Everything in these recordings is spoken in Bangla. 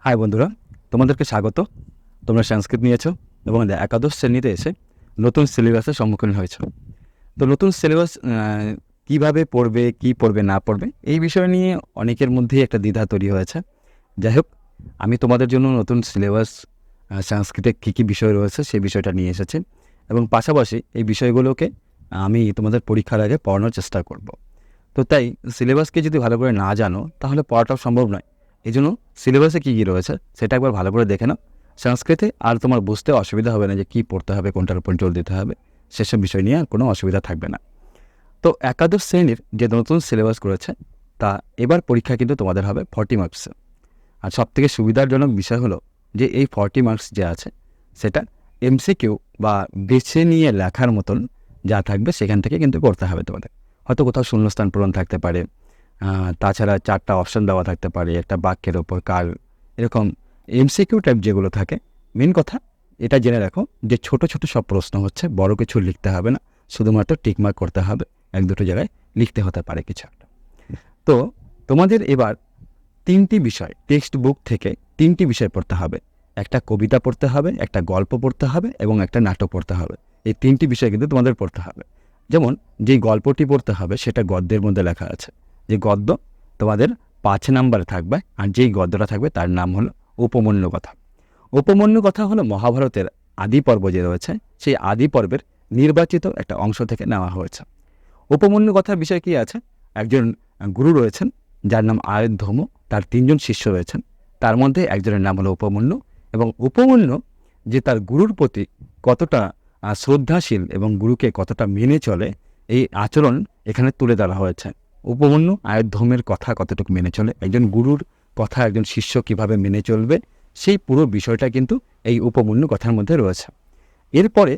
হাই বন্ধুরা। তোমাদেরকে স্বাগত। তোমরা সংস্কৃত নিয়েছো এবং একাদশ শ্রেণীতে এসে নতুন সিলেবাসের সম্মুখীন হয়েছো। তো নতুন সিলেবাস কীভাবে পড়বে, কি পড়বে, না পড়বে, এই বিষয় নিয়ে অনেকের মধ্যেই একটা দ্বিধা তৈরি হয়েছে। যাই হোক, আমি তোমাদের জন্য নতুন সিলেবাস সংস্কৃতে কী কী বিষয় রয়েছে সেই বিষয়টা নিয়ে এসেছি। এবং পাশাপাশি এই বিষয়গুলোকে আমি তোমাদের পরীক্ষার আগে পড়ানোর চেষ্টা করব। তো তাই সিলেবাসকে যদি ভালো করে না জানো, তাহলে পড়াটাও সম্ভব নয়। এই জন্য সিলেবাসে কী কী রয়েছে, সেটা একবার ভালো করে দেখে নাও। সংস্কৃতে আর তোমার বুঝতে অসুবিধা হবে না যে কী পড়তে হবে, কোনটার উপর জোর দিতে হবে, সেসব বিষয় নিয়ে আর কোনো অসুবিধা থাকবে না। তো একাদশ শ্রেণির যে নতুন সিলেবাস করেছে, তা এবার পরীক্ষা কিন্তু তোমাদের হবে ফর্টি মার্কসে আর সবথেকে সুবিধাজনক বিষয় হলো যে এই ফর্টি মার্কস যে আছে, সেটা এমসিকিউ বা বেছে নিয়ে লেখার মতন যা থাকবে, সেখান থেকে কিন্তু করতে হবে তোমাদের। হয়তো কোথাও শূন্যস্থান পূরণ থাকতে পারে। তাছাড়া চারটা অপশন দেওয়া থাকতে পারে, একটা বাক্যের ওপর কাল এরকম এমসিকিউ টাইপ যেগুলো থাকে। মেন কথা, এটা জেনে রাখো যে ছোট ছোট সব প্রশ্ন হচ্ছে, বড় কিছু লিখতে হবে না, শুধুমাত্র টিকমার্ক করতে হবে, এক দুটো জায়গায় লিখতে হতে পারে কিছু একটা। তো, তোমাদের এবার তিনটি বিষয় টেক্সট বুক থেকে তিনটি বিষয় পড়তে হবে। একটা কবিতা পড়তে হবে, একটা গল্প পড়তে হবে এবং একটা নাটক পড়তে হবে। এই তিনটি বিষয় কিন্তু তোমাদের পড়তে হবে। যেমন যেই গল্পটি পড়তে হবে সেটা গদ্যের মধ্যে লেখা আছে। যে গদ্য তোমাদের পাঁচ নাম্বার থাকবে আর যেই গদ্যটা থাকবে তার নাম হলো উপমন্য কথা। উপমন্য কথা হলো মহাভারতের আদি পর্ব যে রয়েছে, সেই আদি পর্বের নির্বাচিত একটা অংশ থেকে নেওয়া হয়েছে। উপমন্য কথার বিষয় কি আছে? একজন গুরু রয়েছেন, যার নাম আয়ুধম তার তিনজন শিষ্য রয়েছেন, তার মধ্যে একজনের নাম হলো উপমন্য এবং উপমন্য যে তার গুরুর প্রতি কতটা শ্রদ্ধাশীল এবং গুরুকে কতটা মেনে চলে এই আচরণ এখানে তুলে ধরা হয়েছে। উপমন্য আয়ুধমের কথা কতটুকু মেনে চলে, একজন গুরুর কথা একজন শিষ্য কীভাবে মেনে চলবে, সেই পুরো বিষয়টা কিন্তু এই উপমন্য কথার মধ্যে রয়েছে। এরপরে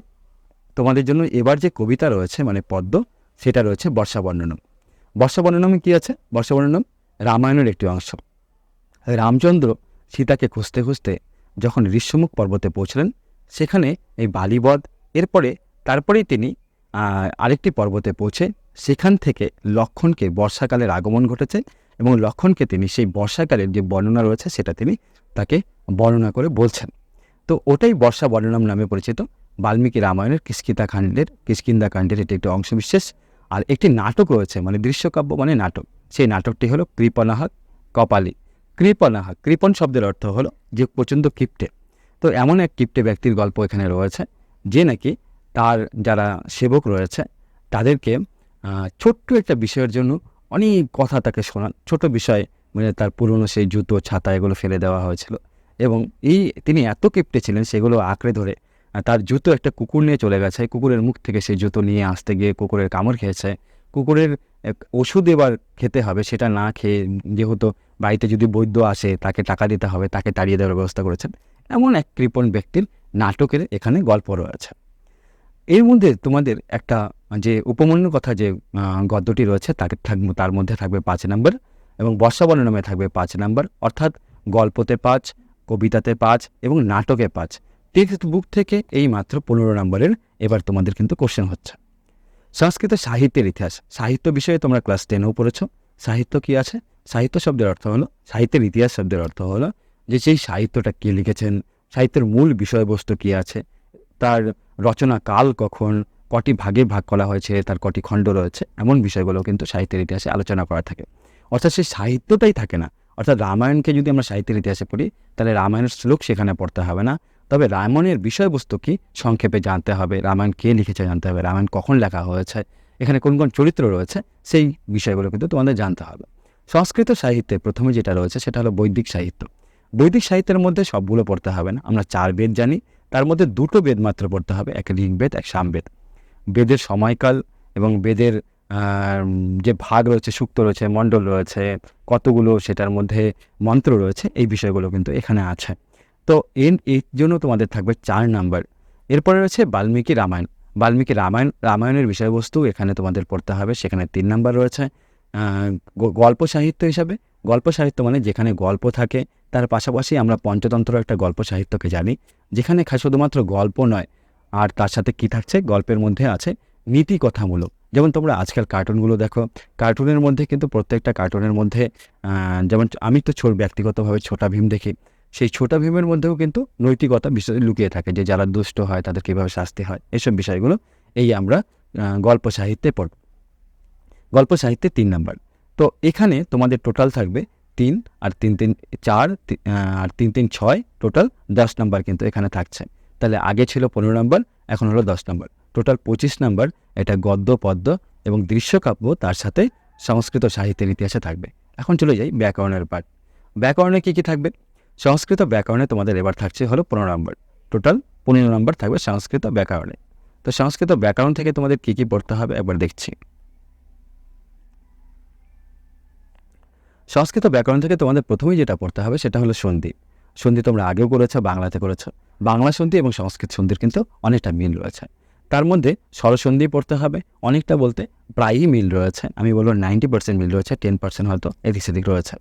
তোমাদের জন্য এবার যে কবিতা রয়েছে মানে পদ্ম সেটা রয়েছে বর্ষা বর্ণনম বর্ষা বর্ণনমে কী আছে? বর্ষা বর্ণনম রামায়ণের একটি অংশ। রামচন্দ্র সীতাকে খুঁজতে খুঁজতে যখন ঋষ্যমুখ পর্বতে পৌঁছলেন, সেখানে এই বালিবধ এরপরে তারপরেই তিনি আরেকটি পর্বতে পৌঁছে সেখান থেকে লক্ষণকে বর্ষাকালের আগমন ঘটেছে এবং লক্ষণকে তিনি সেই বর্ষাকালের যে বর্ণনা রয়েছে সেটা তিনি তাকে বর্ণনা করে বলছেন। তো ওটাই বর্ষা বর্ণনাম নামে পরিচিত। বাল্মীকি রামায়ণের কিষ্কিতা কাণ্ডের, কিষ্কিন্দা কাণ্ডের এটি একটি অংশবিশেষ। আর একটি নাটক রয়েছে মানে দৃশ্যকাব্য মানে নাটক। সেই নাটকটি হলো কৃপনাহক কপালী। কৃপনাহক কৃপন শব্দের অর্থ হলো যে প্রচণ্ড কিপ্টে তো এমন এক কিপ্টে ব্যক্তির গল্প এখানে রয়েছে। যে নাকি তার যারা সেবক রয়েছে, তাদেরকে ছোট্ট একটা বিষয়ের জন্য অনেক কথা তাকে শোনান ছোট বিষয় মানে তার পুরনো সেই জুতো, ছাতা এগুলো ফেলে দেওয়া হয়েছিল। এবং এই তিনি এত কিপ্টে ছিলেন সেগুলো আঁকড়ে ধরে তার জুতো একটা কুকুর নিয়ে চলে গেছে। কুকুরের মুখ থেকে সেই জুতো নিয়ে আসতে গিয়ে কুকুরের কামড় খেয়েছে। কুকুরের ওষুধ এবার খেতে হবে, সেটা না খেয়ে যেহেতু বাড়িতে যদি বৈদ্য আসে, তাকে টাকা দিতে হবে, তাকে তাড়িয়ে দেওয়ার ব্যবস্থা করেছেন। এমন এক কৃপণ ব্যক্তির নাটকের এখানে গল্প রয়েছে। এর মধ্যে তোমাদের একটা যে উপমন্য কথা যে গদ্যটি রয়েছে, তাকে থাকবে তার মধ্যে থাকবে পাঁচ নাম্বার এবং বর্ষা বর্ণনামে থাকবে পাঁচ নাম্বার, অর্থাৎ গল্পতে পাঁচ, কবিতাতে পাঁচ এবং নাটকে পাঁচ। টেক্সট বুক থেকে এই মাত্র পনেরো নম্বরের এবার তোমাদের কিন্তু কোশ্চেন হচ্ছে। সংস্কৃত সাহিত্যের ইতিহাস, সাহিত্য বিষয়ে তোমরা ক্লাস টেনেও পড়েছ। সাহিত্য কি আছে? সাহিত্য শব্দের অর্থ হলো, সাহিত্যের ইতিহাস শব্দের অর্থ হলো যে, সেই সাহিত্যটা কে লিখেছেন সাহিত্যের মূল বিষয়বস্তু কি আছে? তার রচনা কাল কখন? কটি ভাগে ভাগ করা হয়েছে? তার কটি খণ্ড রয়েছে? এমন বিষয়গুলো কিন্তু সাহিত্যের ইতিহাসে আলোচনা করা থাকে। অর্থাৎ সেই সাহিত্যটাই থাকে না। অর্থাৎ রামায়ণকে যদি আমরা সাহিত্যের ইতিহাসে পড়ি, তাহলে রামায়ণের শ্লোক সেখানে পড়তে হবে না। তবে রামায়ণের বিষয়বস্তু কি সংক্ষেপে জানতে হবে। রামায়ণ কে লিখেছে জানতে হবে? রামায়ণ কখন লেখা হয়েছে? এখানে কোন কোন চরিত্র রয়েছে? সেই বিষয়গুলো কিন্তু তোমাদের জানতে হবে। সংস্কৃত সাহিত্যে প্রথমে যেটা রয়েছে, সেটা হলো বৈদিক সাহিত্য। বৈদিক সাহিত্যের মধ্যে সবগুলো পড়তে হবে না। আমরা চার বেদ জানি, তার মধ্যে দুটো বেদ মাত্র পড়তে হবে, এক ঋগ্বেদ, এক সামবেদ। বেদের সময়কাল এবং বেদের যে ভাগ রয়েছে, সুক্ত রয়েছে, মণ্ডল রয়েছে, কতগুলো সেটার মধ্যে মন্ত্র রয়েছে, এই বিষয়গুলো কিন্তু এখানে আছে। তো এর এর জন্য তোমাদের থাকবে চার নাম্বার। এরপরে রয়েছে বাল্মীকি রামায়ণ। বাল্মীকি রামায়ণ, রামায়ণের বিষয়বস্তু এখানে তোমাদের পড়তে হবে, সেখানে তিন নাম্বার রয়েছে গল্প সাহিত্য হিসাবে। গল্প সাহিত্য মানে যেখানে গল্প থাকে তার পাশাপাশি আমরা পঞ্চতন্ত্র একটা গল্প সাহিত্যকে জানি, যেখানে শুধুমাত্র গল্প নয়, আর তার সাথে কি থাকছে গল্পের মধ্যে আছে নীতি কথামূলক যেমন তোমরা আজকাল কার্টুনগুলো দেখো, কার্টুনের মধ্যে কিন্তু প্রত্যেকটা কার্টুনের মধ্যে যেমন আমি তো ছোট, ব্যক্তিগতভাবে ছোটা ভীম দেখি, সেই ছোটা ভীমের মধ্যেও কিন্তু নৈতিকতা বিষয় লুকিয়ে থাকে যে যারা দুষ্ট হয় তাদের কীভাবে শাস্তি হয়, এসব বিষয়গুলো এই আমরা গল্প সাহিত্যে পড়ব। গল্প সাহিত্যে তিন নাম্বার। তো এখানে তোমাদের টোটাল থাকবে তিন আর তিন তিন চার আর তিন তিন ছয় টোটাল দশ নম্বর কিন্তু এখানে থাকছে। তাহলে আগে ছিল পনেরো নম্বর, এখন হলো দশ নম্বর। টোটাল পঁচিশ নম্বর, এটা গদ্য, পদ্য এবং দৃশ্যকাব্য তার সাথে সংস্কৃত সাহিত্যের ইতিহাসে থাকবে। এখন চলে যাই ব্যাকরণের পাঠ। ব্যাকরণে কী কী থাকবে? সংস্কৃত ব্যাকরণে তোমাদের এবার থাকছে হলো পনেরো নম্বর। টোটাল পনেরো নম্বর থাকবে সংস্কৃত ব্যাকরণে। তো সংস্কৃত ব্যাকরণ থেকে তোমাদের কী কী পড়তে হবে একবার দেখছি। সংস্কৃত ব্যাকরণ থেকে তোমাদের প্রথমেই যেটা পড়তে হবে সেটা হলো সন্ধি। সন্ধি তোমরা আগেও করেছ, বাংলাতে করেছ। বাংলা সন্ধি এবং সংস্কৃত সন্ধির কিন্তু অনেকটা মিল রয়েছে। তার মধ্যে স্বরসন্ধি পড়তে হবে, অনেকটা বলতে প্রায়ই মিল রয়েছে। আমি বলব নাইনটি পার্সেন্ট মিল রয়েছে টেন পার্সেন্ট হয়তো এদিক সেদিক রয়েছে।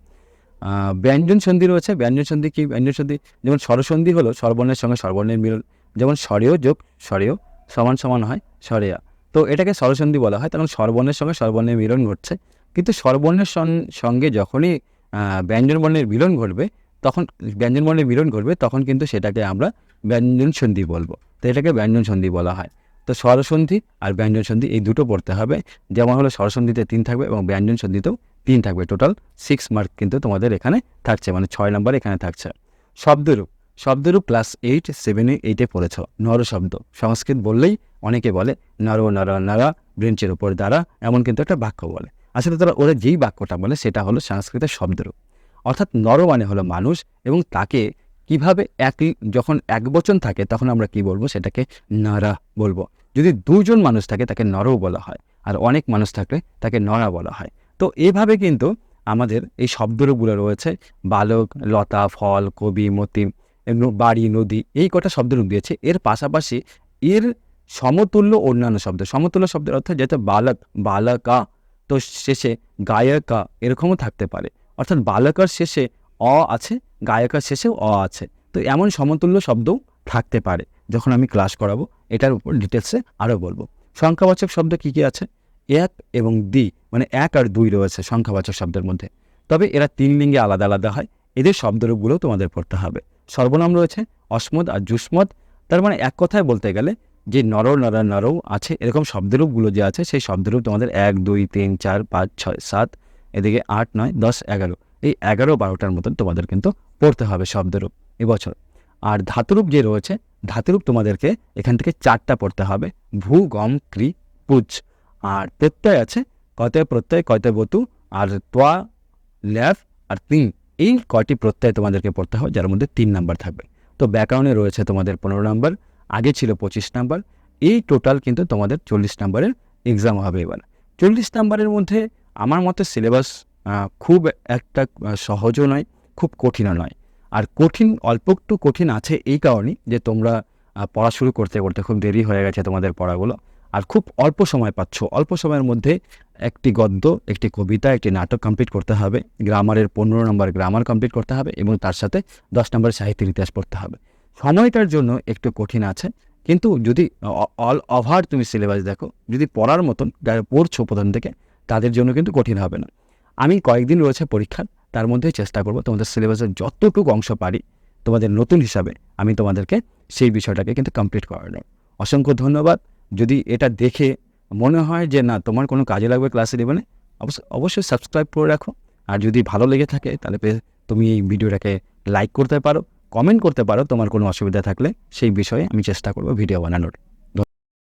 ব্যঞ্জন সন্ধি রয়েছে। ব্যঞ্জন সন্ধি কি? ব্যঞ্জন সন্ধি যেমন স্বরসন্ধি হলো স্বরবর্ণের সঙ্গে স্বরবর্ণের মিলন যেমন স্বরেও যোগ, স্বরেও সমান সমান হয়, স্বরেয়া। তো এটাকে স্বরসন্ধি বলা হয়। তখন স্বরবর্ণের সঙ্গে স্বরবর্ণের মিলন ঘটছে। কিন্তু স্বরবর্ণের সঙ্গে যখনই আহ, ব্যঞ্জন বর্ণের মিলন ঘটবে তখন ব্যঞ্জন বর্ণের মিলন ঘটবে তখন কিন্তু সেটাকে আমরা ব্যঞ্জন সন্ধি বলব। তো এটাকে ব্যঞ্জন সন্ধি বলা হয়। তো স্বরসন্ধি আর ব্যঞ্জন সন্ধি এই দুটো পড়তে হবে। যেমন হলো স্বরসন্ধিতে তিন থাকবে এবং ব্যঞ্জন সন্ধিতেও তিন থাকবে। টোটাল সিক্স মার্ক কিন্তু তোমাদের এখানে থাকছে মানে ছয় নম্বর এখানে থাকছে। শব্দরূপ শব্দরূপ ক্লাস এইট সেভেনে এইটে পড়েছ। নর শব্দ। সংস্কৃত বললেই অনেকে বলে নর নর নরা ব্রেঞ্চের উপর দ্বারা এমন কিন্তু একটা বাক্য বলে। আসলে তারা ওরা যেই বাক্যটা বলে সেটা হলো সংস্কৃতের শব্দরূপ। অর্থাৎ নর মানে হলো মানুষ এবং তাকে কীভাবে একই যখন এক বচন থাকে তখন আমরা কি বলব? সেটাকে নরা বলব। যদি দুজন মানুষ থাকে তাকে নরও বলা হয় আর অনেক মানুষ থাকলে তাকে নরা বলা হয়। তো এভাবে কিন্তু আমাদের এই শব্দরূপগুলো রয়েছে। বালক, লতা, ফল, কবি, মতি বাড়ি, নদী এই কটা শব্দরূপ দিয়েছে। এর পাশাপাশি এর সমতুল্য অন্যান্য শব্দ, সমতুল্য শব্দের অর্থ যেটা বালক, বালকা তো শেষে গায়কা এরকমও থাকতে পারে। অর্থাৎ বালকার শেষে অ আছে, গায়কার শেষেও অ আছে। তো এমন সমতুল্য শব্দও থাকতে পারে, যখন আমি ক্লাস করাবো। এটার উপর ডিটেলসে আরও বলব। সংখ্যাবাচক শব্দ কী কী আছে? এক এবং দি মানে এক আর দুই রয়েছে সংখ্যাবাচক শব্দের মধ্যে। তবে এরা তিন লিঙ্গে আলাদা আলাদা হয়। এদের শব্দরূপগুলো তোমাদের পড়তে হবে। সর্বনাম রয়েছে অসমদ আর যুষ্মদ। তার মানে এক কথায় বলতে গেলে যে নর, নরা নরও আছে, এরকম শব্দরূপগুলো যে আছে, সেই শব্দরূপ তোমাদের এক, দুই, তিন, চার, পাঁচ, ছয়, সাত, এদিকে আট, নয়, দশ, এগারো, এই এগারো, বারোটার মতন তোমাদের কিন্তু পড়তে হবে শব্দরূপ এবছর। আর ধাতুরূপ যে রয়েছে, ধাতুরূপ তোমাদেরকে এখান থেকে চারটা পড়তে হবে, ভূ, গম ক্রি পুজ। আর প্রত্যয় আছে কয়তে প্রত্যয় কয়তে বতু, আর তোয়া ল্যাফ, আর তিন। এই কয়টি প্রত্যয় তোমাদেরকে পড়তে হবে, যার মধ্যে তিন নাম্বার থাকবে। তো ব্যাকরণে রয়েছে তোমাদের পনেরো নাম্বার আগে ছিল পঁচিশ নাম্বার, এই টোটাল কিন্তু তোমাদের চল্লিশ নাম্বারের এক্সাম হবে এবার। চল্লিশ নাম্বারের মধ্যে আমার মতে সিলেবাস খুব একটা সহজও নয়, খুব কঠিনও নয়। আর কঠিন অল্প একটু কঠিন আছে এই কারণেই যে তোমরা পড়া শুরু করতে করতে খুব দেরি হয়ে গেছে তোমাদের পড়াগুলো। আর খুব অল্প সময় পাচ্ছ, অল্প সময়ের মধ্যে একটি গদ্য, একটি কবিতা, একটি নাটক কমপ্লিট করতে হবে গ্রামারের পনেরো নম্বর গ্রামার কমপ্লিট করতে হবে এবং তার সাথে দশ নম্বর সাহিত্যের ইতিহাস পড়তে হবে। সময়টার জন্য একটু কঠিন আছে। কিন্তু যদি অল ওভার তুমি সিলেবাস দেখো, যদি পড়ার মতন যারা পড়ছো প্রথম থেকে, তাদের জন্য কিন্তু কঠিন হবে না। আমি কয়েকদিন রয়েছে পরীক্ষার, তার মধ্যেই চেষ্টা করব তোমাদের সিলেবাসের যতটুকু অংশ পারি, তোমাদের নতুন হিসাবে আমি তোমাদেরকে সেই বিষয়টাকে কিন্তু কমপ্লিট করানোর। অসংখ্য ধন্যবাদ। যদি এটা দেখে মনে হয় যে না, তোমার কোনো কাজে লাগবে ক্লাস ইলেভেনে অবশ্যই অবশ্যই সাবস্ক্রাইব করে রাখো। আর যদি ভালো লেগে থাকে, তাহলে তুমি এই ভিডিওটাকে লাইক করতে পারো। কমেন্ট করতে পারো তোমার কোনো অসুবিধা থাকলে সেই বিষয়ে আমি চেষ্টা করব ভিডিও বানানোর।